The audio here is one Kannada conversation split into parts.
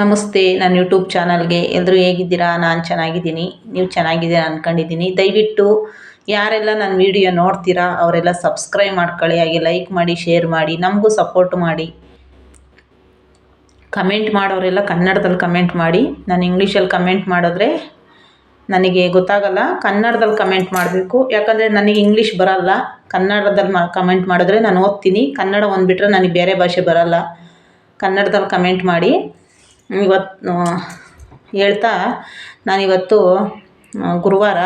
ನಮಸ್ತೆ, ನನ್ನ ಯೂಟ್ಯೂಬ್ ಚಾನಲ್ಗೆ ಎಲ್ಲರೂ ಹೇಗಿದ್ದೀರಾ? ನಾನು ಚೆನ್ನಾಗಿದ್ದೀನಿ. ನೀವು ಚೆನ್ನಾಗಿದ್ದೀರಾ ಅಂದ್ಕೊಂಡಿದ್ದೀನಿ ದಯವಿಟ್ಟು ಯಾರೆಲ್ಲ ನನ್ನ ವಿಡಿಯೋ ನೋಡ್ತೀರಾ, ಅವರೆಲ್ಲ ಸಬ್ಸ್ಕ್ರೈಬ್ ಮಾಡ್ಕೊಳ್ಳಿ, ಹಾಗೆ ಲೈಕ್ ಮಾಡಿ, ಶೇರ್ ಮಾಡಿ, ನಮಗೂ ಸಪೋರ್ಟ್ ಮಾಡಿ. ಕಮೆಂಟ್ ಮಾಡೋರೆಲ್ಲ ಕನ್ನಡದಲ್ಲಿ ಕಮೆಂಟ್ ಮಾಡಿ. ನಾನು ಇಂಗ್ಲೀಷಲ್ಲಿ ಕಮೆಂಟ್ ಮಾಡಿದ್ರೆ ನನಗೆ ಗೊತ್ತಾಗಲ್ಲ. ಕನ್ನಡದಲ್ಲಿ ಕಮೆಂಟ್ ಮಾಡಬೇಕು. ಯಾಕಂದರೆ ನನಗೆ ಇಂಗ್ಲೀಷ್ ಬರಲ್ಲ. ಕನ್ನಡದಲ್ಲಿ ಕಮೆಂಟ್ ಮಾಡಿದ್ರೆ ನಾನು ಓದ್ತೀನಿ. ಕನ್ನಡ ಒಂದು ಬಿಟ್ಟರೆ ನನಗೆ ಬೇರೆ ಭಾಷೆ ಬರಲ್ಲ. ಕನ್ನಡದಲ್ಲಿ ಕಮೆಂಟ್ ಮಾಡಿ. ಇವತ್ತು ಹೇಳ್ತಾ, ನಾನಿವತ್ತು ಗುರುವಾರ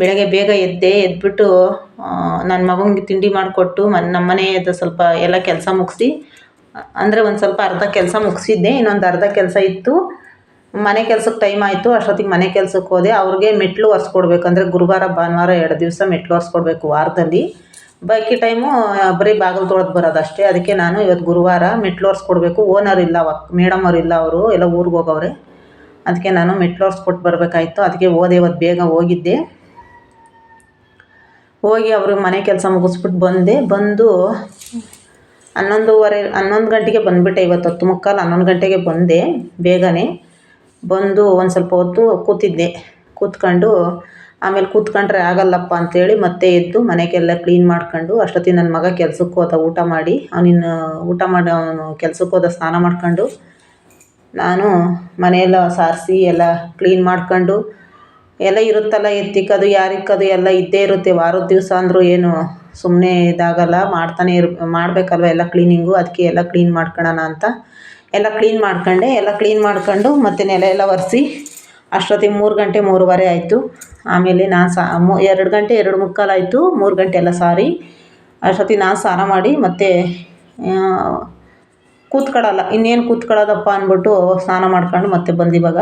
ಬೆಳಗ್ಗೆ ಬೇಗ ಎದ್ದೆ ಎದ್ಬಿಟ್ಟು ನನ್ನ ಮಗನಿಗೆ ತಿಂಡಿ ಮಾಡಿಕೊಟ್ಟು ಮನ್ ನಮ್ಮ ಮನೆಯದು ಸ್ವಲ್ಪ ಎಲ್ಲ ಕೆಲಸ ಮುಗಿಸಿ, ಅಂದರೆ ಒಂದು ಸ್ವಲ್ಪ ಅರ್ಧ ಕೆಲಸ ಮುಗಿಸಿದ್ದೆ, ಇನ್ನೊಂದು ಅರ್ಧ ಕೆಲಸ ಇತ್ತು. ಮನೆ ಕೆಲ್ಸಕ್ಕೆ ಟೈಮ್ ಆಯಿತು, ಅಷ್ಟೊತ್ತಿಗೆ ಮನೆ ಕೆಲ್ಸಕ್ಕೆ ಹೋದೆ. ಅವ್ರಿಗೆ ಮೆಟ್ಲು ಒರೆಸ್ಕೊಡ್ಬೇಕಂದ್ರೆ ಗುರುವಾರ, ಭಾನುವಾರ ಎರಡು ದಿವಸ ಮೆಟ್ಲು ಒರೆಸ್ಕೊಡ್ಬೇಕು ವಾರದಲ್ಲಿ. ಬಾಕಿ ಟೈಮು ಬರೀ ಬಾಗಿಲು ತೊಳೆದು ಬರೋದು ಅಷ್ಟೇ. ಅದಕ್ಕೆ ನಾನು ಇವತ್ತು ಗುರುವಾರ ಮೆಟ್ಲು ಕೊಡಬೇಕು. ಓನರ್ ಇಲ್ಲ ಅವ ಮೇಡಮ್ ಅವ್ರು ಇಲ್ಲ ಅವರು, ಎಲ್ಲ ಊರಿಗೆ ಹೋಗವ್ರೆ. ಅದಕ್ಕೆ ನಾನು ಒರೆಸ್ಕೊಟ್ಟು ಬರಬೇಕಾಯ್ತು. ಅದಕ್ಕೆ ಹೋದೆ ಇವತ್ತು ಬೇಗ ಹೋಗಿದ್ದೆ. ಹೋಗಿ ಅವ್ರಿಗೆ ಮನೆ ಕೆಲಸ ಮುಗಿಸ್ಬಿಟ್ಟು ಬಂದೆ. ಬಂದು ಹನ್ನೊಂದುವರೆ, ಹನ್ನೊಂದು ಗಂಟೆಗೆ ಬಂದುಬಿಟ್ಟೆ ಇವತ್ತು ಹತ್ತು ಮುಕ್ಕಾಲು ಹನ್ನೊಂದು ಗಂಟೆಗೆ ಬಂದೆ ಬೇಗನೆ. ಬಂದು ಒಂದು ಸ್ವಲ್ಪ ಹೊತ್ತು ಕೂತಿದ್ದೆ. ಕೂತ್ಕೊಂಡು ಆಮೇಲೆ ಕೂತ್ಕೊಂಡ್ರೆ ಆಗಲ್ಲಪ್ಪ ಅಂತೇಳಿ ಮತ್ತೆ ಎದ್ದು ಮನೆಗೆಲ್ಲ ಕ್ಲೀನ್ ಮಾಡ್ಕೊಂಡು ಅಷ್ಟೊತ್ತಿಗೆ ನನ್ನ ಮಗ ಕೆಲ್ಸಕ್ಕೆ ಹೋದ, ಊಟ ಮಾಡಿ. ಅವನಿನ್ನು ಊಟ ಮಾಡಿ ಅವನು ಕೆಲ್ಸಕ್ಕೆ ಹೋದ ಸ್ನಾನ ಮಾಡ್ಕೊಂಡು ನಾನು ಮನೆಯೆಲ್ಲ ಸಾರಿಸಿ ಎಲ್ಲ ಕ್ಲೀನ್ ಮಾಡ್ಕೊಂಡು ಎಲ್ಲ ಇರುತ್ತಲ್ಲ ಎತ್ತಿಕ್ಕದು ಯಾರಿಕ್ಕದು ಎಲ್ಲ ಇದ್ದೇ ಇರುತ್ತೆ. ವಾರದ ದಿವಸ ಅಂದರೂ ಏನು ಸುಮ್ಮನೆ ಇದಾಗಲ್ಲ, ಮಾಡ್ತಾನೆ ಇರ್, ಮಾಡಬೇಕಲ್ವ ಎಲ್ಲ ಕ್ಲೀನಿಂಗು ಅದಕ್ಕೆ ಎಲ್ಲ ಕ್ಲೀನ್ ಮಾಡ್ಕೊಳ್ಳೋಣ ಅಂತ. ಎಲ್ಲ ಕ್ಲೀನ್ ಮಾಡ್ಕೊಂಡೆ, ಎಲ್ಲ ಕ್ಲೀನ್ ಮಾಡ್ಕೊಂಡು ಮತ್ತೆ ನೆಲ ಎಲ್ಲ ಒರೆಸಿ ಅಷ್ಟೊತ್ತಿಗೆ ಮೂರು ಗಂಟೆ ಮೂರುವರೆ ಆಯಿತು. ಆಮೇಲೆ ನಾನು ಸಹ ಮು ಎರಡು ಗಂಟೆ ಎರಡು ಮುಕ್ಕಾಲು ಆಯಿತು. ಮೂರು ಗಂಟೆ ಎಲ್ಲ ಸಾರಿ. ಅಷ್ಟೊತ್ತಿಗೆ ನಾನು ಸ್ನಾನ ಮಾಡಿ ಮತ್ತು ಕೂತ್ಕೊಳ್ಳಲ್ಲ ಇನ್ನೇನು ಕೂತ್ಕೊಳ್ಳೋದಪ್ಪ ಅಂದ್ಬಿಟ್ಟು ಸ್ನಾನ ಮಾಡ್ಕೊಂಡು ಮತ್ತೆ ಬಂದು ಇವಾಗ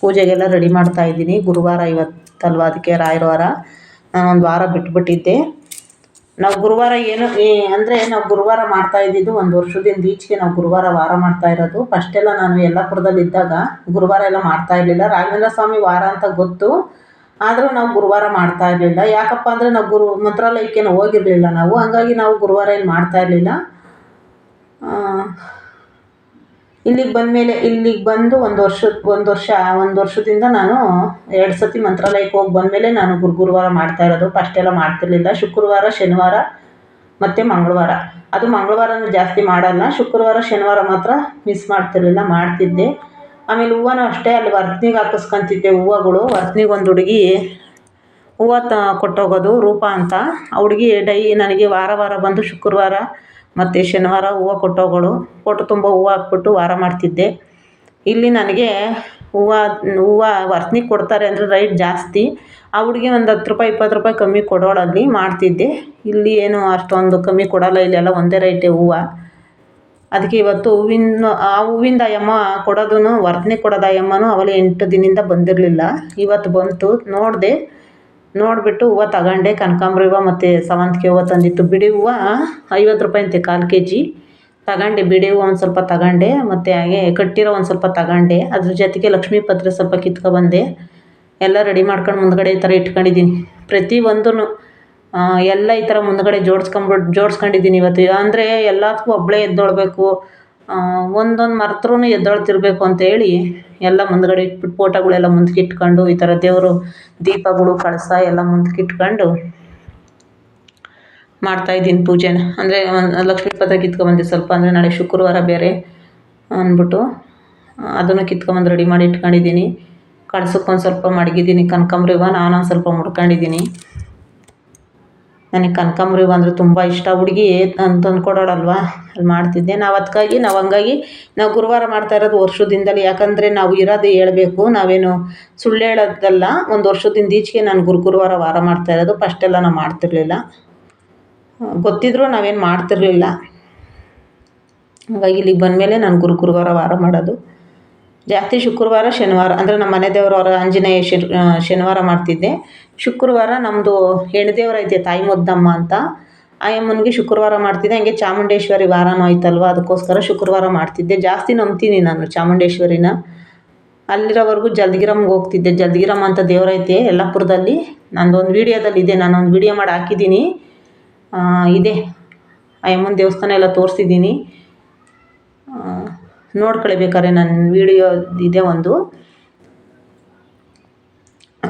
ಪೂಜೆಗೆಲ್ಲ ರೆಡಿ ಮಾಡ್ತಾಯಿದ್ದೀನಿ ಗುರುವಾರ ಇವತ್ತಲ್ವ? ಅದಕ್ಕೆ ರಾಯರ ವಾರ ಒಂದು ವಾರ ಬಿಟ್ಬಿಟ್ಟಿದ್ದೆ. ನಾವು ಗುರುವಾರ ಏನು ಅಂದರೆ ನಾವು ಗುರುವಾರ ಮಾಡ್ತಾ ಇದ್ದಿದ್ದು ಒಂದು ವರ್ಷದಿಂದ ಈಚೆಗೆ ನಾವು ಗುರುವಾರ ವಾರ ಮಾಡ್ತಾ ಇರೋದು. ಫಸ್ಟೆಲ್ಲ ನಾನು ಯಲ್ಲಾಪುರದಲ್ಲಿ ಇದ್ದಾಗ ಗುರುವಾರ ಎಲ್ಲ ಮಾಡ್ತಾ ಇರಲಿಲ್ಲ. ರಾಘವೇಂದ್ರ ಸ್ವಾಮಿ ವಾರ ಅಂತ ಗೊತ್ತು. ಆದರೂ ನಾವು ಗುರುವಾರ ಮಾಡ್ತಾ ಇರಲಿಲ್ಲ. ಯಾಕಪ್ಪ ಅಂದರೆ ನಾವು ಗುರು, ಮಂತ್ರಾಲಯಕ್ಕೇನು ಹೋಗಿರಲಿಲ್ಲ ನಾವು. ಹಂಗಾಗಿ ನಾವು ಗುರುವಾರ ಏನು ಮಾಡ್ತಾ ಇರಲಿಲ್ಲ. ಇಲ್ಲಿಗೆ ಬಂದಮೇಲೆ ಇಲ್ಲಿಗೆ ಬಂದು ಒಂದು ವರ್ಷ ಒಂದು ವರ್ಷ, ಒಂದು ವರ್ಷದಿಂದ ನಾನು ಎರಡು ಸತಿ ಮಂತ್ರಾಲಯಕ್ಕೆ ಹೋಗಿ ಬಂದಮೇಲೆ ನಾನು ಗುರು ಗುರುವಾರ ಮಾಡ್ತಾ ಇರೋದು. ಫಸ್ಟೆಲ್ಲ ಮಾಡ್ತಿರ್ಲಿಲ್ಲ. ಶುಕ್ರವಾರ, ಶನಿವಾರ ಮತ್ತು ಮಂಗಳವಾರ. ಅದು ಮಂಗಳವಾರನೂ ಜಾಸ್ತಿ ಮಾಡಲ್ಲ. ಶುಕ್ರವಾರ, ಶನಿವಾರ ಮಾತ್ರ ಮಿಸ್ ಮಾಡ್ತಿರ್ಲಿಲ್ಲ, ಮಾಡ್ತಿದ್ದೆ. ಆಮೇಲೆ ಹೂವನೂ ಅಷ್ಟೇ ಅಲ್ಲಿ ವರ್ತ್ನಿಗೆ ಹಾಕಿಸ್ಕೊಂತಿದ್ದೆ ಹೂವುಗಳು. ವರ್ತ್ನಿಗೊಂದು ಹುಡುಗಿ ಹೂವು ತ, ಕೊಟ್ಟೋಗೋದು ರೂಪ ಅಂತ. ಆ ಹುಡುಗಿ ಡೈ, ನನಗೆ ವಾರ ವಾರ ಬಂದು ಶುಕ್ರವಾರ ಮತ್ತು ಶನಿವಾರ ಹೂವು ಕೊಟ್ಟೋಗೋಳು. ಕೊಟ್ಟು ತುಂಬ ಹೂವು ಹಾಕ್ಬಿಟ್ಟು ವಾರ ಮಾಡ್ತಿದ್ದೆ. ಇಲ್ಲಿ ನನಗೆ ಹೂವು ಹೂವು ವರ್ತ್ನಿಗೆ ಕೊಡ್ತಾರೆ ಅಂದರೆ ರೈಟ್ ಜಾಸ್ತಿ. ಆ ಹುಡುಗಿ ಒಂದು ಹತ್ತು ರೂಪಾಯಿ, ಇಪ್ಪತ್ತು ರೂಪಾಯಿ ಕಮ್ಮಿ ಕೊಡೋಳಲ್ಲಿ ಮಾಡ್ತಿದ್ದೆ. ಇಲ್ಲಿ ಏನು ಅಷ್ಟೊಂದು ಕಮ್ಮಿ ಕೊಡೋಲ್ಲ, ಇಲ್ಲೆಲ್ಲ ಒಂದೇ ರೇಟೇ ಹೂವು. ಅದಕ್ಕೆ ಇವತ್ತು ಹೂವಿನ, ಆ ಹೂವಿಂದ ಅಯ್ಯಮ್ಮ ಕೊಡೋದೂ ವರ್ತನೆ ಕೊಡೋದು ಅಯ್ಯಮ್ಮನೂ ಅವಳು ಎಂಟು ದಿನದಿಂದ ಬಂದಿರಲಿಲ್ಲ. ಇವತ್ತು ಬಂತು, ನೋಡಿದೆ. ನೋಡಿಬಿಟ್ಟು ಹೂವು ತಗೊಂಡೆ, ಕನಕಾಂಬ್ರಿ ಹೂವು ಮತ್ತು ಸೇವಂತಿಗೆ ಹೂವು ತಂದಿತ್ತು. ಬಿಡಿ ಹೂವು, ಐವತ್ತು ರೂಪಾಯಿ ಅಂತೆ ಕಾಲು ಕೆ ಜಿ. ತಗೊಂಡೆ, ಬಿಡಿ ಹೂವು ಒಂದು ಸ್ವಲ್ಪ ತಗೊಂಡೆ, ಮತ್ತು ಹಾಗೆ ಕಟ್ಟಿರೋ ಒಂದು ಸ್ವಲ್ಪ ತಗೊಂಡೆ. ಅದ್ರ ಜೊತೆಗೆ ಲಕ್ಷ್ಮೀ ಪತ್ರೆ ಸ್ವಲ್ಪ ಕಿತ್ಕೊಬಂದೆ, ಎಲ್ಲ ರೆಡಿ ಮಾಡ್ಕೊಂಡು ಮುಂದ್ಗಡೆ ಈ ಥರ ಇಟ್ಕೊಂಡಿದ್ದೀನಿ. ಪ್ರತಿಯೊಂದೂ ಎಲ್ಲ ಈ ಥರ ಮುಂದ್ಗಡೆ ಜೋಡ್ಸ್ಕೊಂಬಿಟ್ಟು ಜೋಡ್ಸ್ಕೊಂಡಿದ್ದೀನಿ ಇವತ್ತು. ಅಂದರೆ ಎಲ್ಲದಕ್ಕೂ ಒಬ್ಬಳೇ ಎದ್ದೊಳ್ಬೇಕು. ಒಂದೊಂದು ಮರೆತ್ರೂ ಎದ್ದೇಳ್ತಿರ್ಬೇಕು ಅಂತೇಳಿ ಎಲ್ಲ ಮುಂದ್ಗಡೆ ಇಟ್ಬಿಟ್ಟು ಫೋಟೋಗಳೆಲ್ಲ ಮುಂದಕ್ಕೆ ಇಟ್ಕೊಂಡು ಈ ಥರ ದೇವರು ದೀಪಗಳು ಕಳಸ ಎಲ್ಲ ಮುಂದಕ್ಕೆ ಇಟ್ಕೊಂಡು ಮಾಡ್ತಾಯಿದ್ದೀನಿ ಪೂಜೆನ. ಅಂದರೆ ಲಕ್ಷ್ಮೀ ಪತ್ರ ಕಿತ್ಕೊಂಬಂದೆ ಸ್ವಲ್ಪ, ಅಂದರೆ ನಾಳೆ ಶುಕ್ರವಾರ ಬೇರೆ ಅಂದ್ಬಿಟ್ಟು ಅದನ್ನು ಕಿತ್ಕೊಂಬಂದು ರೆಡಿ ಮಾಡಿ ಇಟ್ಕೊಂಡಿದ್ದೀನಿ. ಕಳ್ಸಕ್ಕೊಂದು ಸ್ವಲ್ಪ ಮಡಗಿದ್ದೀನಿ ಕನಕಾಂಬ್ರ ಹೂವು ನಾನೊಂದು ಸ್ವಲ್ಪ ಮುಡ್ಕೊಂಡಿದ್ದೀನಿ. ನನಗೆ ಕನಕಾಂಬ್ರಿ ಹೂವು ಅಂದರೆ ತುಂಬ ಇಷ್ಟ. ಹುಡುಗಿ ತಂದು ಕೊಡೋಳಲ್ವ ಅಲ್ಲಿ ಮಾಡ್ತಿದ್ದೆ. ನಾವು ಅದಕ್ಕಾಗಿ ನಾವು ಹಂಗಾಗಿ ನಾವು ಗುರುವಾರ ಮಾಡ್ತಾ ಇರೋದು ವರ್ಷದಿಂದಲೇ. ಯಾಕಂದರೆ ನಾವು ಇರೋದು ಹೇಳ್ಬೇಕು, ನಾವೇನು ಸುಳ್ಳು ಹೇಳೋದಲ್ಲ. ಒಂದು ವರ್ಷದಿಂದ ಈಚೆಗೆ ನಾನು ಗುರು ಗುರುವಾರ ವಾರ ಮಾಡ್ತಾ ಇರೋದು. ಫಸ್ಟೆಲ್ಲ ನಾವು ಮಾಡ್ತಿರಲಿಲ್ಲ. ಗೊತ್ತಿದ್ದರೂ ನಾವೇನು ಮಾಡ್ತಿರಲಿಲ್ಲ. ಹಾಗಾಗಿ ಇಲ್ಲಿಗೆ ಬಂದಮೇಲೆ ನಾನು ಗುರು ಗುರುವಾರ ವಾರ ಮಾಡೋದು. ಜಾಸ್ತಿ ಶುಕ್ರವಾರ, ಶನಿವಾರ, ಅಂದರೆ ನಮ್ಮ ಮನೆ ದೇವರು ಅವರ ಆಂಜನೇಯ ಶನಿವಾರ ಮಾಡ್ತಿದ್ದೆ. ಶುಕ್ರವಾರ ನಮ್ಮದು ಹೆಣ್ದೇವ್ರು ಐತೆ, ತಾಯಿ ಮುದ್ದಮ್ಮ ಅಂತ. ಆಯಮ್ಮನಿಗೆ ಶುಕ್ರವಾರ ಮಾಡ್ತಿದ್ದೆ, ಹಂಗೆ ಚಾಮುಂಡೇಶ್ವರಿ ವಾರನೂ ಆಯ್ತಲ್ವ, ಅದಕ್ಕೋಸ್ಕರ ಶುಕ್ರವಾರ ಮಾಡ್ತಿದ್ದೆ. ಜಾಸ್ತಿ ನಂಬ್ತೀನಿ ನಾನು ಚಾಮುಂಡೇಶ್ವರಿನ. ಅಲ್ಲಿರೋವರೆಗೂ ಜಲ್ದಿಗಿರಮ್ಗೆ ಹೋಗ್ತಿದ್ದೆ. ಜಲ್ದಿಗಿರಮ್ಮ ಅಂತ ದೇವರೈತೆ ಯಲ್ಲಾಪುರದಲ್ಲಿ. ನಂದೊಂದು ವೀಡಿಯೋದಲ್ಲಿ ಇದೆ, ನಾನೊಂದು ವೀಡಿಯೋ ಮಾಡಿ ಹಾಕಿದ್ದೀನಿ. ಇದೆ. ಆಯಮ್ಮನ ದೇವಸ್ಥಾನ ಎಲ್ಲ ತೋರಿಸಿದ್ದೀನಿ. ನೋಡ್ಕೊಳ್ಳಿ ಬೇಕಾದ್ರೆ ನನ್ನ ವೀಡಿಯೋ ಇದೆ ಒಂದು.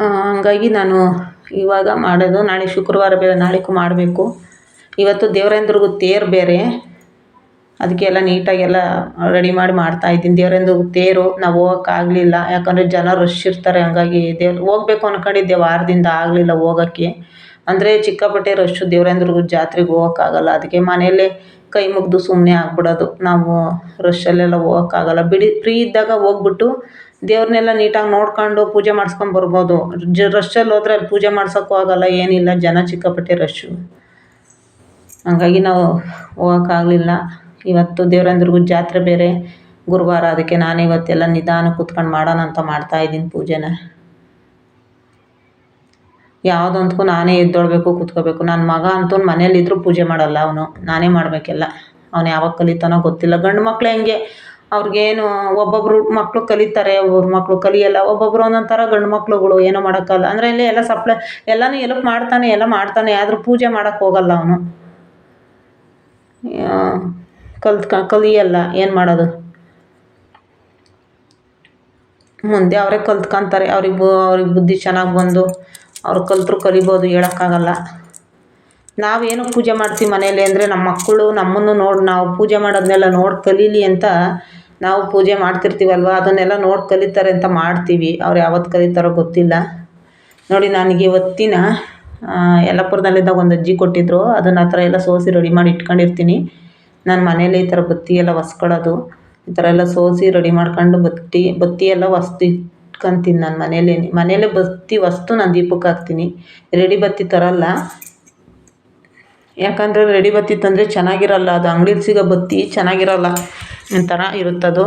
ಹಂಗಾಗಿ ನಾನು ಇವಾಗ ಮಾಡೋದು, ನಾಳೆ ಶುಕ್ರವಾರ ಬೇರೆ ನಾಳೆಗೂ ಮಾಡಬೇಕು. ಇವತ್ತು ದೇವರೇಂದ್ರಿಗೂ ತೇರು ಬೇರೆ. ಅದಕ್ಕೆ ಎಲ್ಲ ನೀಟಾಗೆಲ್ಲ ರೆಡಿ ಮಾಡಿ ಮಾಡ್ತಾಯಿದ್ದೀನಿ ದೇವರೇಂದ್ರಿಗೂ ತೇರು, ನಾವು ಹೋಗೋಕ್ಕಾಗಲಿಲ್ಲ. ಯಾಕಂದರೆ ಜನ ರಶ್ ಇರ್ತಾರೆ, ಹಂಗಾಗಿ ದೇವ್ರು ಹೋಗ್ಬೇಕು ಅಂದ್ಕೊಂಡಿದ್ದೆ ವಾರದಿಂದ, ಆಗಲಿಲ್ಲ ಹೋಗೋಕ್ಕೆ. ಅಂದರೆ ಚಿಕ್ಕಪಟ್ಟೆ ರಶ್ಶು ದೇವರೇಂದ್ರಗು ಜಾತ್ರೆಗೆ ಹೋಗೋಕ್ಕಾಗಲ್ಲ. ಅದಕ್ಕೆ ಮನೆಯಲ್ಲೇ ಕೈ ಮುಗಿದು ಸುಮ್ಮನೆ ಆಗ್ಬಿಡೋದು. ನಾವು ರಶ್ಶಲ್ಲೆಲ್ಲ ಹೋಗೋಕ್ಕಾಗಲ್ಲ. ಬಿಡಿ ಫ್ರೀ ಇದ್ದಾಗ ಹೋಗ್ಬಿಟ್ಟು ದೇವ್ರನ್ನೆಲ್ಲ ನೀಟಾಗಿ ನೋಡ್ಕೊಂಡು ಪೂಜೆ ಮಾಡ್ಸ್ಕೊಂಬರ್ಬೋದು ಜ ರಶ್ಶಲ್ಲಿ ಹೋದ್ರೆ ಅಲ್ಲಿ ಪೂಜೆ ಮಾಡ್ಸೋಕ್ಕೂ ಆಗೋಲ್ಲ, ಏನಿಲ್ಲ. ಜನ ಚಿಕ್ಕಪಟ್ಟೆ ರಶ್ಶು ಹಂಗಾಗಿ ನಾವು ಹೋಗೋಕ್ಕಾಗಲಿಲ್ಲ. ಇವತ್ತು ದೇವರಂದ್ರಿಗೂ ಜಾತ್ರೆ ಬೇರೆ. ಗುರುವಾರ ಅದಕ್ಕೆ ನಾನು ಇವತ್ತೆಲ್ಲ ನಿಧಾನ ಕೂತ್ಕೊಂಡು ಮಾಡೋಣ ಅಂತ ಮಾಡ್ತಾ ಇದ್ದೀನಿ ಪೂಜೆನ. ಯಾವುದಂತೂ ನಾನೇ ಎದ್ದೊಳ್ಬೇಕು, ಕೂತ್ಕೋಬೇಕು. ನನ್ನ ಮಗ ಅಂತೂ ಮನೇಲಿದ್ದರೂ ಪೂಜೆ ಮಾಡಲ್ಲ ಅವನು. ನಾನೇ ಮಾಡಬೇಕೆಲ್ಲ. ಅವನು ಯಾವಾಗ ಕಲಿತಾನೋ ಗೊತ್ತಿಲ್ಲ. ಗಂಡು ಮಕ್ಳು ಹೆಂಗೆ? ಅವ್ರಿಗೇನು ಒಬ್ಬೊಬ್ಬರು ಮಕ್ಕಳು ಕಲಿತಾರೆ, ಒಬ್ಬೊಬ್ರು ಮಕ್ಕಳು ಕಲಿಯಲ್ಲ. ಒಬ್ಬೊಬ್ರು ಒಂದೊಂದು ಥರ ಗಂಡು ಮಕ್ಕಳುಗಳು ಏನೂ ಮಾಡೋಕ್ಕಲ್ಲ. ಅಂದರೆ ಇಲ್ಲಿ ಎಲ್ಲ ಸಪ್ಲೈ, ಎಲ್ಲನೂ ಎಲ್ಪ್ ಮಾಡ್ತಾನೆ, ಎಲ್ಲ ಮಾಡ್ತಾನೆ. ಆದರೂ ಪೂಜೆ ಮಾಡೋಕೆ ಹೋಗಲ್ಲ ಅವನು. ಕಲ್ತ್ಕ ಕಲಿಯಲ್ಲ. ಏನು ಮಾಡೋದು? ಮುಂದೆ ಅವರೇ ಕಲ್ತ್ಕೊಂತಾರೆ. ಅವ್ರಿಗೆ ಬು, ಅವ್ರಿಗೆ ಬುದ್ಧಿ ಚೆನ್ನಾಗಿ ಬಂದು ಅವ್ರು ಕಲ್ತರು ಕಲಿಬೋದು, ಹೇಳೋಕ್ಕಾಗಲ್ಲ. ನಾವೇನು ಪೂಜೆ ಮಾಡ್ತೀವಿ ಮನೇಲಿ ಅಂದರೆ ನಮ್ಮ ಮಕ್ಕಳು ನಮ್ಮನ್ನು ನೋಡಿ, ನಾವು ಪೂಜೆ ಮಾಡೋದನ್ನೆಲ್ಲ ನೋಡಿ ಕಲೀಲಿ ಅಂತ ನಾವು ಪೂಜೆ ಮಾಡ್ತಿರ್ತೀವಲ್ವ? ಅದನ್ನೆಲ್ಲ ನೋಡಿ ಕಲಿತಾರೆ ಅಂತ ಮಾಡ್ತೀವಿ. ಅವ್ರು ಯಾವತ್ತು ಕಲಿತಾರೋ ಗೊತ್ತಿಲ್ಲ. ನೋಡಿ, ನನಗೆ ಇವತ್ತಿನ ಯಲ್ಲಾಪುರದಲ್ಲಿದ್ದಾಗ ಒಂದು ಅಜ್ಜಿ ಕೊಟ್ಟಿದ್ದರು ಅದನ್ನು ಆ ಥರ ಎಲ್ಲ ಸೋಸಿ ರೆಡಿ ಮಾಡಿ ಇಟ್ಕೊಂಡಿರ್ತೀನಿ. ನಾನು ಮನೇಲಿ ಈ ಥರ ಬತ್ತಿ ಎಲ್ಲ ಒಸ್ಕೊಳ್ಳೋದು, ಈ ಥರ ಎಲ್ಲ ಸೋಸಿ ರೆಡಿ ಮಾಡ್ಕೊಂಡು ಬತ್ತಿ ಬತ್ತಿ ಎಲ್ಲ ಒಸ್ದು ಇಟ್ಕೊಂತೀನಿ ನಾನು ಮನೇಲೆ. ಮನೇಲೇ ಬತ್ತಿ ವಸ್ತು ನಾನು ದೀಪಕ್ಕೆ ಹಾಕ್ತೀನಿ. ರೆಡಿ ಬತ್ತಿ ತರಲ್ಲ. ಯಾಕಂದರೆ ರೆಡಿ ಬತ್ತಿ ತಂದರೆ ಚೆನ್ನಾಗಿರಲ್ಲ. ಅದು ಅಂಗಡಿಲಿ ಸಿಗೋ ಬತ್ತಿ ಚೆನ್ನಾಗಿರಲ್ಲ. ಒಂಥರ ಇರುತ್ತದು.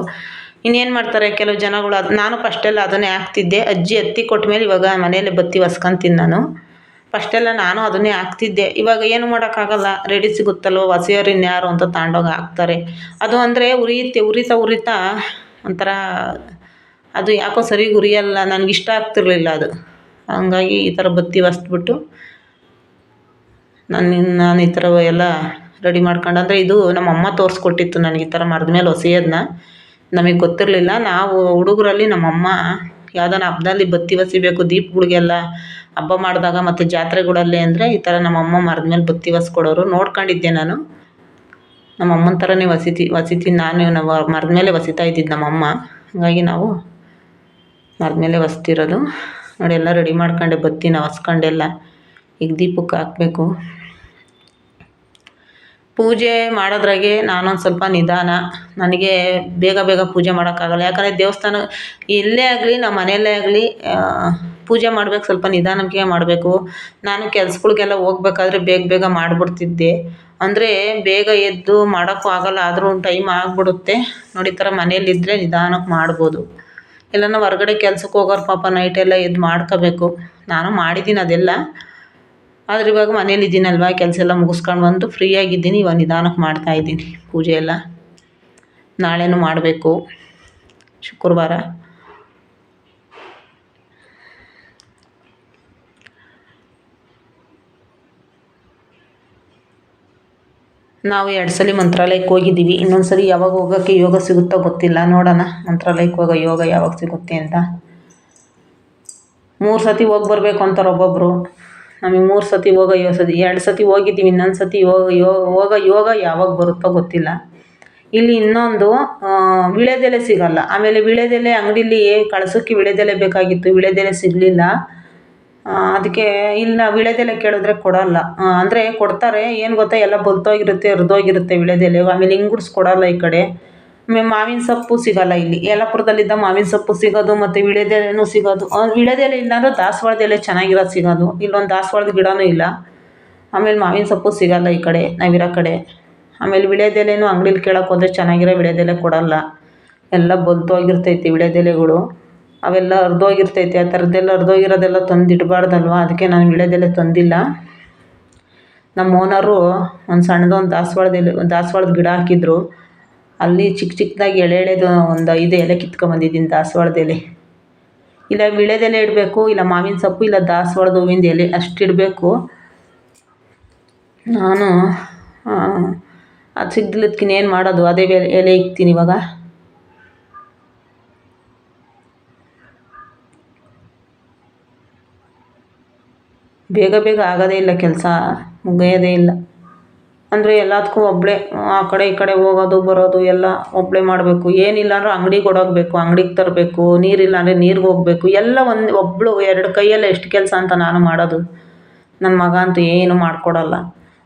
ಇನ್ನೇನು ಮಾಡ್ತಾರೆ ಕೆಲವು ಜನಗಳು ಅದು ನಾನು ಫಸ್ಟೆಲ್ಲ ಅದನ್ನೇ ಹಾಕ್ತಿದ್ದೆ. ಅಜ್ಜಿ ಎತ್ತಿ ಕೊಟ್ಟ ಮೇಲೆ ಇವಾಗ ಮನೇಲೆ ಬತ್ತಿ ಒಸ್ಕೊಂತೀನಿ ನಾನು. ಫಸ್ಟೆಲ್ಲ ನಾನು ಅದನ್ನೇ ಹಾಕ್ತಿದ್ದೆ. ಇವಾಗ ಏನು ಮಾಡೋಕ್ಕಾಗಲ್ಲ. ರೆಡಿ ಸಿಗುತ್ತಲ್ವ ಹೊಸೆಯವ್ರು ಇನ್ಯಾರು ಅಂತ ತಗೊಂಡೋಗಿ ಹಾಕ್ತಾರೆ. ಅದು ಅಂದರೆ ಉರಿಯುತ್ತೆ. ಉರಿತಾ ಉರಿತಾ ಒಂಥರ ಅದು ಯಾಕೋ ಸರಿ ಉರಿಯಲ್ಲ ನನಗೆ ಇಷ್ಟ ಆಗ್ತಿರಲಿಲ್ಲ ಅದು. ಹಂಗಾಗಿ ಈ ಥರ ಬತ್ತಿ ಹೊಸ್ದ್ಬಿಟ್ಟು ನಾನು ನಾನು ಈ ಥರ ಎಲ್ಲ ರೆಡಿ ಮಾಡ್ಕೊಂಡು. ಅಂದರೆ ಇದು ನಮ್ಮ ಅಮ್ಮ ತೋರಿಸ್ಕೊಟ್ಟಿತ್ತು ನನಗೆ ಈ ಥರ ಮರದ ಮೇಲೆ ಹೊಸೆಯೋದನ್ನ ನಮಗೆ ಗೊತ್ತಿರಲಿಲ್ಲ. ನಾವು ಹುಡುಗರಲ್ಲಿ ನಮ್ಮ ಅಮ್ಮ ಯಾವ್ದಾನ ಹಬ್ಬದಲ್ಲಿ ಬತ್ತಿ ಹೊಸಿಬೇಕು ದೀಪಗಳಿಗೆಲ್ಲ ಹಬ್ಬ ಮಾಡಿದಾಗ ಮತ್ತು ಜಾತ್ರೆಗಳಲ್ಲಿ ಅಂದರೆ ಈ ಥರ ನಮ್ಮಮ್ಮ ಮರದ ಮೇಲೆ ಬತ್ತಿ ಹೊಸ್ಕೊಡೋರು ನೋಡ್ಕೊಂಡಿದ್ದೆ ನಾನು. ನಮ್ಮ ಅಮ್ಮನ ಥರನೇ ವಸಿತಿ ಹೊಸಿತೀನಿ ನಾನು ನಾವು ಮೇಲೆ ಹೊಸಿತಾ ಇದ್ದಿದ್ದು ನಮ್ಮಮ್ಮ ಹಾಗಾಗಿ ನಾವು ಮರದ ಮೇಲೆ ಹೊಸ್ತಿರೋದು. ನೋಡಿ, ಎಲ್ಲ ರೆಡಿ ಮಾಡ್ಕೊಂಡೆ ಬತ್ತಿನ ಹೊಸ್ಕೊಂಡೆಲ್ಲ ಈಗ ದೀಪಕ್ಕೆ ಹಾಕಬೇಕು. ಪೂಜೆ ಮಾಡೋದ್ರಾಗೆ ನಾನೊಂದು ಸ್ವಲ್ಪ ನಿಧಾನ. ನನಗೆ ಬೇಗ ಬೇಗ ಪೂಜೆ ಮಾಡೋಕ್ಕಾಗಲ್ಲ. ಯಾಕಂದರೆ ದೇವಸ್ಥಾನ ಎಲ್ಲೇ ಆಗಲಿ, ನಮ್ಮ ಮನೆಯಲ್ಲೇ ಆಗಲಿ ಪೂಜೆ ಮಾಡ್ಬೇಕು, ಸ್ವಲ್ಪ ನಿಧಾನಕ್ಕೆ ಮಾಡಬೇಕು. ನಾನು ಕೆಲ್ಸಗಳಿಗೆಲ್ಲ ಹೋಗ್ಬೇಕಾದ್ರೆ ಬೇಗ ಬೇಗ ಮಾಡಿಬಿಡ್ತಿದ್ದೆ. ಅಂದರೆ ಬೇಗ ಎದ್ದು ಮಾಡೋಕ್ಕೂ ಆಗೋಲ್ಲ, ಆದರೂ ಟೈಮ್ ಆಗಿಬಿಡುತ್ತೆ. ನೋಡಿ, ಈ ಥರ ಮನೆಯಲ್ಲಿದ್ದರೆ ನಿಧಾನಕ್ಕೆ ಮಾಡ್ಬೋದು. ಎಲ್ಲಾನ ಹೊರ್ಗಡೆ ಕೆಲ್ಸಕ್ಕೆ ಹೋಗೋರು ಪಾಪ ನೈಟೆಲ್ಲ ಎದ್ದು ಮಾಡ್ಕೋಬೇಕು. ನಾನು ಮಾಡಿದ್ದೀನಿ ಅದೆಲ್ಲ. ಆದರೆ ಇವಾಗ ಮನೇಲಿ ಇದ್ದೀನಲ್ವ ಕೆಲಸ ಎಲ್ಲ ಮುಗಿಸ್ಕೊಂಡು ಬಂದು ಫ್ರೀಯಾಗಿದ್ದೀನಿ ಇವಾಗ ನಿಧಾನಕ್ಕೆ ಮಾಡ್ತಾಯಿದ್ದೀನಿ ಪೂಜೆ ಎಲ್ಲ. ನಾಳೆನೂ ಮಾಡಬೇಕು. ಶುಕ್ರವಾರ. ನಾವು ಎರಡು ಸಲ ಮಂತ್ರಾಲಯಕ್ಕೆ ಹೋಗಿದ್ದೀವಿ. ಇನ್ನೊಂದು ಸರಿ ಯಾವಾಗ ಹೋಗೋಕ್ಕೆ ಯೋಗ ಸಿಗುತ್ತೋ ಗೊತ್ತಿಲ್ಲ. ನೋಡೋಣ ಮಂತ್ರಾಲಯಕ್ಕೆ ಹೋಗೋ ಯೋಗ ಯಾವಾಗ ಸಿಗುತ್ತೆ ಅಂತ. ಮೂರು ಸತಿ ಹೋಗಿ ಬರಬೇಕು ಅಂತಾರೆ ಒಬ್ಬೊಬ್ಬರು ನಮಗೆ ಮೂರು ಸತಿ ಹೋಗೋ ಯೋ ಸತಿ, ಎರಡು ಸತಿ ಹೋಗಿದ್ದೀವಿ, ಇನ್ನೊಂದು ಸತಿ ಯೋಗ ಹೋಗೋ ಯೋಗ ಯಾವಾಗ ಬರುತ್ತೋ ಗೊತ್ತಿಲ್ಲ. ಇಲ್ಲಿ ಇನ್ನೊಂದು ವಿಳೆದೆಲೆ ಸಿಗೋಲ್ಲ. ಆಮೇಲೆ ವಿಳೆದೆಲೆ ಅಂಗಡೀಲಿ ಕಳಸೋಕ್ಕೆ ವಿಳೆದೆಲೆ ಬೇಕಾಗಿತ್ತು. ವಿಳೆದೆಲೆ ಸಿಗಲಿಲ್ಲ. ಅದಕ್ಕೆ ಇಲ್ಲ ವೀಳ್ಯದೆಲೆ ಕೇಳಿದ್ರೆ ಕೊಡೋಲ್ಲ. ಅಂದರೆ ಕೊಡ್ತಾರೆ, ಏನು ಗೊತ್ತಾ, ಎಲ್ಲ ಬಲ್ತೋಗಿರುತ್ತೆ, ಹರಿದೋಗಿರುತ್ತೆ ವೀಳ್ಯದೆಲೆ. ಆಮೇಲೆ ಇಂಗುಡ್ಸ್ ಕೊಡೋಲ್ಲ ಈ ಕಡೆ. ಆಮೇಲೆ ಮಾವಿನ ಸೊಪ್ಪು ಸಿಗೋಲ್ಲ ಇಲ್ಲಿ. ಯಲ್ಲಾಪುರದಲ್ಲಿದ್ದ ಮಾವಿನ ಸೊಪ್ಪು ಸಿಗೋದು, ಮತ್ತು ವೀಳ್ಯದೆಲೆನೂ ಸಿಗೋದು. ವೀಳ್ಯದೆಲೆ ಇಲ್ಲ ಅಂದ್ರೆ ದಾಸವಾಳದ ಎಲೆ ಚೆನ್ನಾಗಿರೋದು ಸಿಗೋದು. ಇಲ್ಲೊಂದು ದಾಸವಾಳದ ಗಿಡವೂ ಇಲ್ಲ. ಆಮೇಲೆ ಮಾವಿನ ಸೊಪ್ಪು ಸಿಗೋಲ್ಲ ಈ ಕಡೆ, ನಾವಿರೋ ಕಡೆ. ಆಮೇಲೆ ವೀಳ್ಯದೆಲೆನೂ ಅಂಗಡೀಲಿ ಕೇಳೋಕೆ ಹೋದ್ರೆ ಚೆನ್ನಾಗಿರೋ ವೀಳ್ಯದೆಲೆ ಕೊಡಲ್ಲ. ಎಲ್ಲ ಬಲ್ತೋಗಿರ್ತೈತಿ ವೀಳ್ಯದೆಲೆಗಳು. ಅವೆಲ್ಲ ಹರ್ದೋಗಿರ್ತೈತೆ ಆ ಥರದ್ದೆಲ್ಲ ಹರ್ದೋಗಿರೋದೆಲ್ಲ ತಂದು ಇಡಬಾರ್ದಲ್ವ ಅದಕ್ಕೆ ನಾನು ವೀಳ್ಯದೆಲೆ ತಂದಿಲ್ಲ. ನಮ್ಮ ಓನರು ಒಂದು ಸಣ್ಣದೊಂದು ದಾಸವಾಳದ ಎಲೆ ದಾಸವಾಳದ ಗಿಡ ಹಾಕಿದ್ರು. ಅಲ್ಲಿ ಚಿಕ್ಕ ಚಿಕ್ಕದಾಗಿ ಎಳೆ ಎಳೆದು ಒಂದು ಐದು ಎಲೆ ಕಿತ್ಕೊಂಬಂದಿದ್ದೀನಿ ದಾಸವಾಳದ ಎಲೆ ಇಲ್ಲ ವೀಳ್ಯದೆಲೆ ಇಡಬೇಕು, ಇಲ್ಲ ಮಾವಿನ ಸೊಪ್ಪು, ಇಲ್ಲ ದಾಸವಾಳದ ಹೂವಿಂದ ಎಲೆ ಅಷ್ಟು ಇಡಬೇಕು. ನಾನು ಅದು ಸಿಗ್ದಿಲ್ಲದ್ಕಿನ್ನ ಏನು ಮಾಡೋದು? ಅದೇ ಎಲೆ ಇಕ್ತೀನಿ ಇವಾಗ. ಬೇಗ ಬೇಗ ಆಗೋದೇ ಇಲ್ಲ ಕೆಲಸ, ಮುಗಿಯೋದೇ ಇಲ್ಲ. ಅಂದರೆ ಎಲ್ಲದಕ್ಕೂ ಒಬ್ಬಳೇ ಆ ಕಡೆ ಈ ಕಡೆ ಹೋಗೋದು, ಬರೋದು ಎಲ್ಲ ಒಬ್ಬಳೇ ಮಾಡಬೇಕು. ಏನಿಲ್ಲ ಅಂದರೂ ಅಂಗ್ಡಿಗೆ ಓಡೋಗಬೇಕು ಅಂಗ್ಡಿಗೆ ತರಬೇಕು, ನೀರಿಲ್ಲ ಅಂದರೆ ನೀರಿಗೆ ಹೋಗಬೇಕು. ಎಲ್ಲ ಒಂದು ಒಬ್ಬಳು ಎರಡು ಕೈಯಲ್ಲೇ ಎಷ್ಟು ಕೆಲಸ ಅಂತ ನಾನು ಮಾಡೋದು. ನನ್ನ ಮಗ ಅಂತೂ ಏನೂ ಮಾಡಿಕೊಡಲ್ಲ.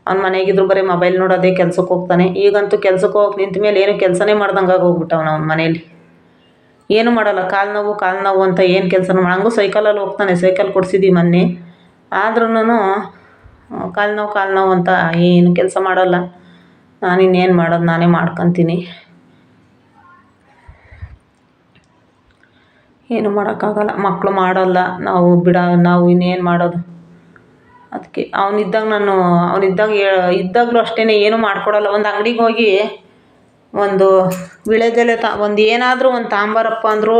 ಅವ್ನ ಮನೆಗಿದ್ರು ಬರೀ ಮೊಬೈಲ್ ನೋಡೋದೇ ಕೆಲ್ಸಕ್ಕೆ ಹೋಗ್ತಾನೆ. ಈಗಂತೂ ಕೆಲ್ಸಕ್ಕೆ ಹೋಗಿ ನಿಂತ ಮೇಲೆ ಏನು ಕೆಲಸನೇ ಮಾಡ್ದಂಗೆ ಆಗೋಗ್ಬಿಟ್ಟವ್ನು ಅವ್ನ ಮನೇಲಿ. ಏನೂ ಮಾಡಲ್ಲ, ಕಾಲು ನೋವು ಕಾಲು ನೋವು ಅಂತ ಏನು ಕೆಲಸನೂ ಮಾಡಂಗೂ ಸೈಕಲಲ್ಲಿ ಹೋಗ್ತಾನೆ ಸೈಕಲ್ ಕೊಡಿಸಿದ್ದೀವಿ ಮೊನ್ನೆ. ಆದ್ರೂ ಕಾಲು ನೋವು ಕಾಲು ನೋವು ಅಂತ ಏನು ಕೆಲಸ ಮಾಡೋಲ್ಲ. ನಾನು ಇನ್ನೇನು ಮಾಡೋದು ನಾನೇ ಮಾಡ್ಕೊತೀನಿ. ಏನು ಮಾಡೋಕ್ಕಾಗಲ್ಲ. ಮಕ್ಕಳು ಮಾಡೋಲ್ಲ. ನಾವು ಬಿಡ, ನಾವು ಇನ್ನೇನು ಮಾಡೋದು. ಅದಕ್ಕೆ ಅವನಿದ್ದಾಗ ನಾನು, ಅವನಿದ್ದಾಗ ಇದ್ದಾಗಲೂ ಅಷ್ಟೇ ಏನೂ ಮಾಡಿಕೊಡಲ್ಲ. ಒಂದು ಅಂಗಡಿಗೆ ಹೋಗಿ ಒಂದು ವಿಳೆದೆಲೆ ತ, ಒಂದು ಏನಾದರೂ ಒಂದು ತಾಂಬಾರಪ್ಪ ಅಂದರೂ,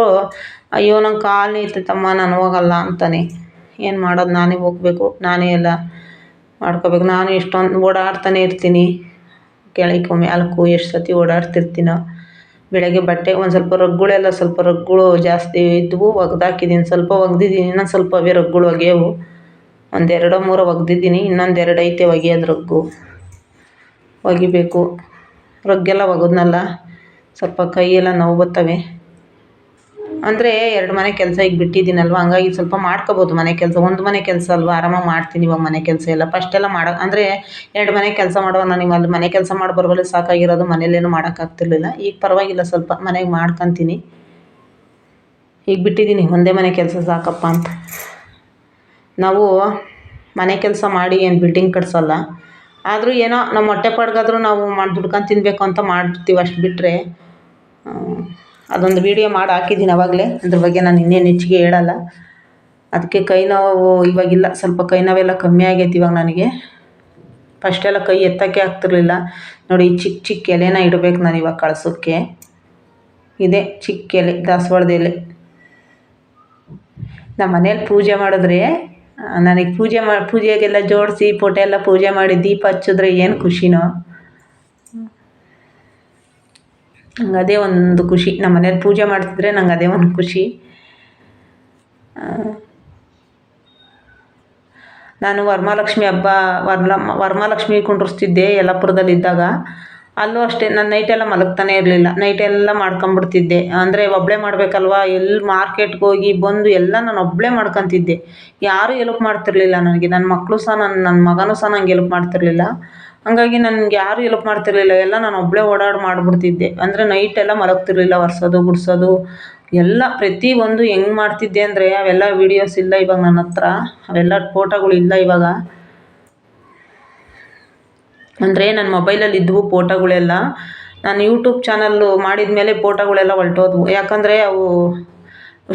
ಅಯ್ಯೋ, ನಂಗೆ ಕಾಲು ನೋಯ್ತೈತಮ್ಮ ನಾನು ಹೋಗಲ್ಲ ಅಂತಾನೆ. ಏನು ಮಾಡೋದು? ನಾನೇ ಹೋಗ್ಬೇಕು, ನಾನೇ ಎಲ್ಲ ಮಾಡ್ಕೋಬೇಕು. ನಾನು ಇಷ್ಟೊಂದು ಓಡಾಡ್ತಾನೆ ಇರ್ತೀನಿ. ಕೆಳಕ್ಕೂ ಮ್ಯಾಲಕ್ಕೂ ಎಷ್ಟು ಸತಿ ಓಡಾಡ್ತಿರ್ತೀನೋ. ಬೆಳಗ್ಗೆ ಬಟ್ಟೆ ಒಂದು ಸ್ವಲ್ಪ ರಗ್ಗುಗಳೆಲ್ಲ ಸ್ವಲ್ಪ ರಗ್ಗುಗಳು ಜಾಸ್ತಿ ಇದ್ದವು ಒಗ್ದಾಕಿದ್ದೀನಿ ಸ್ವಲ್ಪ ಒಗ್ದಿದ್ದೀನಿ ಇನ್ನೊಂದು ಸ್ವಲ್ಪ ಅವೇ ರಗ್ಗುಗಳು ಒಗೆಯವು. ಒಂದೆರಡೋ ಮೂರು ಒಗ್ದಿದ್ದೀನಿ ಇನ್ನೊಂದು ಎರಡು ಐತೆ ಒಗೆಯೋದು ರಗ್ಗು. ಒಗಿಬೇಕು. ರಗ್ಗೆಲ್ಲ ಒಗೆದ್ನಲ್ಲ, ಸ್ವಲ್ಪ ಕೈಯೆಲ್ಲ ನೋವು ಬರ್ತವೆ. ಅಂದರೆ ಎರಡು ಮನೆ ಕೆಲಸ ಈಗ ಬಿಟ್ಟಿದ್ದೀನಲ್ವ? ಹಂಗಾಗಿ ಸ್ವಲ್ಪ ಮಾಡ್ಕೊಬೋದು ಮನೆ ಕೆಲಸ. ಒಂದು ಮನೆ ಕೆಲಸ ಅಲ್ವಾ? ಆರಾಮಾಗಿ ಮಾಡ್ತೀನಿ ಇವಾಗ ಮನೆ ಕೆಲಸ ಎಲ್ಲ. ಫಸ್ಟೆಲ್ಲ ಮಾಡೋ, ಅಂದರೆ ಎರಡು ಮನೆ ಕೆಲಸ ಮಾಡುವಾಗ ನಾನು ಅಲ್ಲಿ ಮನೆ ಕೆಲಸ ಮಾಡಿ ಬರುವಲ್ಲೇ ಸಾಕಾಗಿರೋದು ಮನೇಲೇನು ಮಾಡೋಕ್ಕಾಗ್ತಿರ್ಲಿಲ್ಲ. ಈಗ ಪರವಾಗಿಲ್ಲ, ಸ್ವಲ್ಪ ಮನೆಗೆ ಮಾಡ್ಕೊತೀನಿ. ಈಗ ಬಿಟ್ಟಿದ್ದೀನಿ, ಒಂದೇ ಮನೆ ಕೆಲಸ ಸಾಕಪ್ಪ ಅಂತ. ನಾವು ಮನೆ ಕೆಲಸ ಮಾಡಿ ಏನು ಬಿಲ್ಡಿಂಗ್ ಕಟ್ಸೋಲ್ಲ. ಆದರೂ ಏನೋ ನಮ್ಮ ಹೊಟ್ಟೆ ಪಾಡ್ಗಾದ್ರೂ ನಾವು ಮಾಡಿ ದುಡ್ಕೊಂಡು ತಿನ್ನಬೇಕು ಅಂತ ಮಾಡ್ತೀವಿ ಅಷ್ಟು ಬಿಟ್ಟರೆ ಅದೊಂದು ವೀಡಿಯೋ ಮಾಡಿ ಹಾಕಿದ್ದೀನಿ ಆವಾಗಲೇ ಅದ್ರ ಬಗ್ಗೆ ನಾನು ಇನ್ನೇನು ಹೆಚ್ಚಿಗೆ ಹೇಳಲ್ಲ. ಅದಕ್ಕೆ ಕೈ ನೋವು ಇವಾಗಿಲ್ಲ. ಸ್ವಲ್ಪ ಕೈ ನೋವೆಲ್ಲ ಕಮ್ಮಿ ಆಗೈತೆ ಇವಾಗ ನನಗೆ. ಫಸ್ಟೆಲ್ಲ ಕೈ ಎತ್ತಕ್ಕೆ ಆಗ್ತಿರ್ಲಿಲ್ಲ. ನೋಡಿ ಚಿಕ್ಕ ಚಿಕ್ಕ ಎಲೆನ ಇಡಬೇಕು ನಾನು ಇವಾಗ ಕಳಿಸೋಕ್ಕೆ ಇದೆ ಚಿಕ್ಕ ಎಲೆ, ದಾಸವಾಳದ ಎಲೆ. ನಮ್ಮ ಮನೇಲಿ ಪೂಜೆ ಮಾಡಿದ್ರೆ ನನಗೆ ಪೂಜೆ ಮಾಡಿ ಪೂಜೆಗೆಲ್ಲ ಜೋಡಿಸಿ ಫೋಟೋ ಎಲ್ಲ ಪೂಜೆ ಮಾಡಿ ದೀಪ ಹಚ್ಚಿದ್ರೆ ಏನು ಖುಷಿನೋ. ನಂಗೆ ಅದೇ ಒಂದು ಖುಷಿ. ನಮ್ಮ ಮನೇಲಿ ಪೂಜೆ ಮಾಡ್ತಿದ್ರೆ ನಂಗೆ ಅದೇ ಒಂದು ಖುಷಿ. ನಾನು ವರಮಹಾಲಕ್ಷ್ಮಿ ಹಬ್ಬ ವರಲ ವರಮಹಾಲಕ್ಷ್ಮಿ ಕುಂಡ್ರಿಸ್ತಿದ್ದೆ ಯಲ್ಲಾಪುರದಲ್ಲಿದ್ದಾಗ. ಅಲ್ಲೂ ಅಷ್ಟೇ, ನಾನು ನೈಟೆಲ್ಲ ಮಲಗ್ತಾನೆ ಇರಲಿಲ್ಲ. ನೈಟೆಲ್ಲ ಮಾಡ್ಕೊಂಬಿಡ್ತಿದ್ದೆ ಅಂದರೆ ಒಬ್ಬಳೇ ಮಾಡಬೇಕಲ್ವ ಎಲ್ಲಿ ಮಾರ್ಕೆಟ್ಗೆ ಹೋಗಿ ಬಂದು ಎಲ್ಲ ನಾನು ಒಬ್ಬಳೇ ಮಾಡ್ಕೊತಿದ್ದೆ. ಯಾರೂ ಎಲ್ಪ್ ಮಾಡ್ತಿರಲಿಲ್ಲ ನನಗೆ. ನನ್ನ ಮಕ್ಕಳು ಸಹ ನನ್ನ ನನ್ನ ಮಗನೂ ಸಹ ನಂಗೆ ಎಲ್ಪ್ ಮಾಡ್ತಿರಲಿಲ್ಲ. ಹಂಗಾಗಿ ನನ್ಗೆ ಯಾರೂ ಎಲ್ಪ್ ಮಾಡ್ತಿರಲಿಲ್ಲ. ಎಲ್ಲ ನಾನು ಒಬ್ಬಳೇ ಓಡಾಡಿ ಮಾಡಿಬಿಡ್ತಿದ್ದೆ. ಅಂದರೆ ನೈಟೆಲ್ಲ ಮಲಗ್ತಿರಲಿಲ್ಲ, ಒರೆಸೋದು, ಗುಡಿಸೋದು. ಎಲ್ಲ ಪ್ರತಿಯೊಂದು ಹೆಂಗೆ ಮಾಡ್ತಿದ್ದೆ ಅಂದರೆ, ಅವೆಲ್ಲ ವೀಡಿಯೋಸ್ ಇಲ್ಲ ಇವಾಗ ನನ್ನ ಹತ್ರ. ಅವೆಲ್ಲ ಫೋಟೋಗಳು ಇಲ್ಲ ಇವಾಗ. ಅಂದರೆ ನನ್ನ ಮೊಬೈಲಲ್ಲಿ ಇದ್ದವು ಫೋಟೋಗಳೆಲ್ಲ ನಾನು ಯೂಟ್ಯೂಬ್ ಚಾನಲ್ಲು ಮಾಡಿದ ಮೇಲೆ ಫೋಟೋಗಳೆಲ್ಲ ಹೊರ್ಟೋದ್ವು ಯಾಕಂದರೆ ಅವು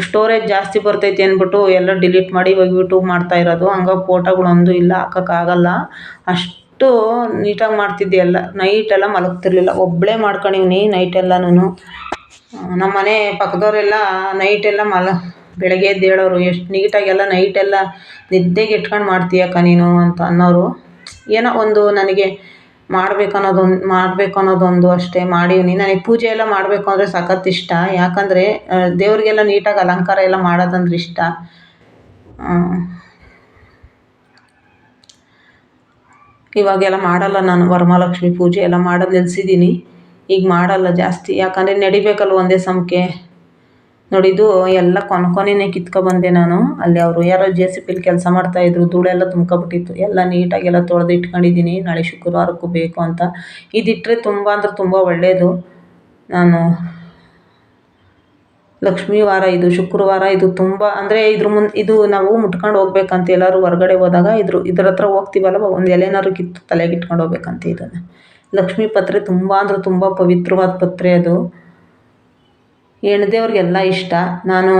ಸ್ಟೋರೇಜ್ ಜಾಸ್ತಿ ಬರ್ತೈತೆ ಅಂದ್ಬಿಟ್ಟು ಎಲ್ಲ ಡಿಲೀಟ್ ಮಾಡಿ ಇವಾಗ ಯೂಟ್ಯೂಬ್ ಮಾಡ್ತಾ ಇರೋದು. ಹಂಗಾಗಿ ಫೋಟೋಗಳೊಂದು ಇಲ್ಲ ಹಾಕೋಕ್ಕಾಗಲ್ಲ ಅಷ್ಟು ನೀಟಾಗಿ ಮಾಡ್ತಿದ್ದೆ ಎಲ್ಲ. ನೈಟೆಲ್ಲ ಮಲಗ್ತಿರ್ಲಿಲ್ಲ. ಒಬ್ಬಳೇ ಮಾಡ್ಕೊಂಡಿವ್ನಿ ನೈಟೆಲ್ಲನೂ ನಮ್ಮ ಮನೆ ಪಕ್ಕದವರೆಲ್ಲ ನೈಟೆಲ್ಲ ಮಲ, ಬೆಳಗ್ಗೆ ಎದ್ದು ಹೇಳೋರು, ಎಷ್ಟು ನೀಟಾಗೆಲ್ಲ ನೈಟೆಲ್ಲ ನಿದ್ದೆಗೆ ಇಟ್ಕೊಂಡು ಮಾಡ್ತೀಯಕ್ಕ ನೀನು ಅಂತ ಅನ್ನೋರು. ಏನೋ ಒಂದು ನನಗೆ ಮಾಡ್ಬೇಕು ಅನ್ನೋದೊಂದು ಮಾಡಬೇಕು ಅನ್ನೋದೊಂದು ಅಷ್ಟೇ ಮಾಡೀನಿ ನನಗೆ ಪೂಜೆ ಎಲ್ಲ ಮಾಡಬೇಕು ಅಂದರೆ ಸಖತ್ತು ಇಷ್ಟ. ಯಾಕಂದರೆ ದೇವರಿಗೆಲ್ಲ ನೀಟಾಗಿ ಅಲಂಕಾರ ಎಲ್ಲ ಮಾಡೋದಂದ್ರೆ ಇಷ್ಟ. ಇವಾಗೆಲ್ಲ ಮಾಡಲ್ಲ ನಾನು, ವರಮಹಾಲಕ್ಷ್ಮಿ ಪೂಜೆ ಎಲ್ಲ ಮಾಡೋದು ನಿಲ್ಸಿದ್ದೀನಿ ಈಗ ಮಾಡಲ್ಲ ಜಾಸ್ತಿ. ಯಾಕಂದರೆ ನಡಿಬೇಕಲ್ವ ಒಂದೇ ಸಮಕ್ಕೆ ನೋಡಿ, ಇದು ಎಲ್ಲ ಕೊನೆ ಕಿತ್ಕೊ ಕಿತ್ಕೊಬಂದೆ ನಾನು. ಅಲ್ಲಿ ಅವರು ಯಾರೋ ಜೆ ಸಿ ಪಿಲಿ ಕೆಲಸ ಮಾಡ್ತಾಯಿದ್ರು ಧೂಳೆಲ್ಲ ತುಂಬ್ಕೊಬಿಟ್ಟಿತ್ತು. ಎಲ್ಲ ನೀಟಾಗೆಲ್ಲ ತೊಳೆದು ಇಟ್ಕೊಂಡಿದ್ದೀನಿ. ನಾಳೆ ಶುಕ್ರವಾರಕ್ಕೂ ಬೇಕು ಅಂತ. ಇದಿಟ್ಟರೆ ತುಂಬ ಅಂದ್ರೆ ತುಂಬ ಒಳ್ಳೆಯದು ನಾನು ಲಕ್ಷ್ಮೀ ವಾರ ಇದು, ಶುಕ್ರವಾರ ಇದು ತುಂಬ ಅಂದರೆ ಇದ್ರ ಮುಂದೆ ಇದು ನಾವು ಮುಟ್ಕೊಂಡು ಹೋಗ್ಬೇಕಂತ ಎಲ್ಲರೂ ಹೊರಗಡೆ ಹೋದಾಗ ಇದ್ರು, ಇದ್ರ ಹತ್ರ ಹೋಗ್ತೀವಲ್ಲ ಒಂದು ಎಲೆನಾದ್ರು ಕಿತ್ತು ತಲೆಗೆ ಇಟ್ಕೊಂಡು ಹೋಗ್ಬೇಕಂತ ಇದನ್ನು. ಲಕ್ಷ್ಮೀ ಪತ್ರೆ ತುಂಬ ಅಂದರೆ ತುಂಬ ಪವಿತ್ರವಾದ ಪತ್ರೆ ಅದು. ಹೆಣ್ದೇವ್ರಿಗೆಲ್ಲ ಇಷ್ಟ. ನಾನು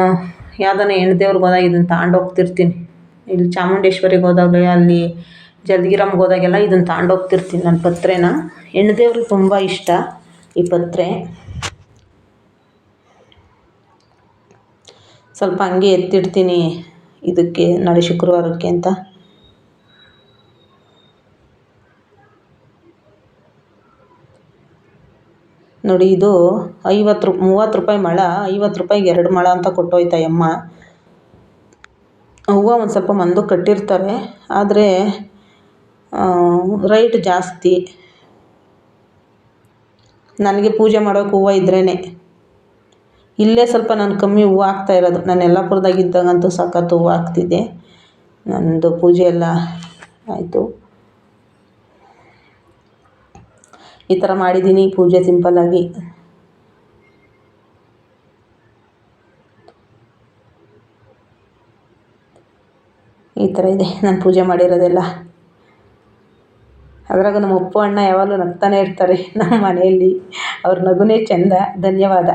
ಯಾವ್ದಾನ ಹೆಣ್ದೇವ್ರಿಗೆ ಹೋದಾಗ ಇದನ್ನು ತಗೊಂಡು ಹೋಗ್ತಿರ್ತೀನಿ ಇಲ್ಲಿ ಚಾಮುಂಡೇಶ್ವರಿಗೆ ಹೋದಾಗ, ಅಲ್ಲಿ ಜಲ್ಗಿರಮ್ಗೆ ಹೋದಾಗೆಲ್ಲ ಇದನ್ನು ತಗೊಂಡು ಹೋಗ್ತಿರ್ತೀನಿ ನಾನು ಪತ್ರೆನ. ಹೆಣ್ದೇವ್ರಿಗೆ ತುಂಬ ಇಷ್ಟ ಈ ಪತ್ರೆ. ಸ್ವಲ್ಪ ಹಂಗೆ ಎತ್ತಿಡ್ತೀನಿ ಇದಕ್ಕೆ ನಾಳೆ ಶುಕ್ರವಾರಕ್ಕೆ ಅಂತ. ನೋಡಿ ಇದು ಐವತ್ತು ರೂ, ಮೂವತ್ತು ರೂಪಾಯಿ ಮೊಳ, ಐವತ್ತು ರೂಪಾಯಿಗೆ ಎರಡು ಮೊಳ ಅಂತ ಕೊಟ್ಟೋಯ್ತಾ ಅಮ್ಮ ಹೂವು ಒಂದು ಸ್ವಲ್ಪ ಮಂದು ಕಟ್ಟಿರ್ತಾರೆ, ಆದರೆ ರೈಟ್ ಜಾಸ್ತಿ. ನನಗೆ ಪೂಜೆ ಮಾಡೋಕೆ ಹೂವು ಇದ್ರೇ ಇಲ್ಲೇ ಸ್ವಲ್ಪ ನಾನು ಕಮ್ಮಿ ಹೂವು ಹಾಕ್ತಾ ಇರೋದು. ನಾನು ಯಲ್ಲಾಪುರದಾಗ ಇದ್ದಾಗಂತೂ ಸಖತ್ ಹೂವು ಹಾಕ್ತಿದ್ದೆ ನಂದು ಪೂಜೆ ಎಲ್ಲ ಆಯಿತು. ಈ ಥರ ಮಾಡಿದ್ದೀನಿ. ಪೂಜೆ ಸಿಂಪಲ್ಲಾಗಿ ಈ ಥರ ಇದೆ. ನಾನು ಪೂಜೆ ಮಾಡಿರೋದೆಲ್ಲ. ಅದ್ರಾಗ ನಮ್ಮ ಅಪ್ಪು ಅಣ್ಣ ಯಾವಾಗಲೂ ನಗ್ತಾನೆ ಇರ್ತಾರೆ. ನಮ್ಮ ಮನೆಯಲ್ಲಿ. ಅವ್ರ ನಗುನೇ ಚೆಂದ. ಧನ್ಯವಾದ.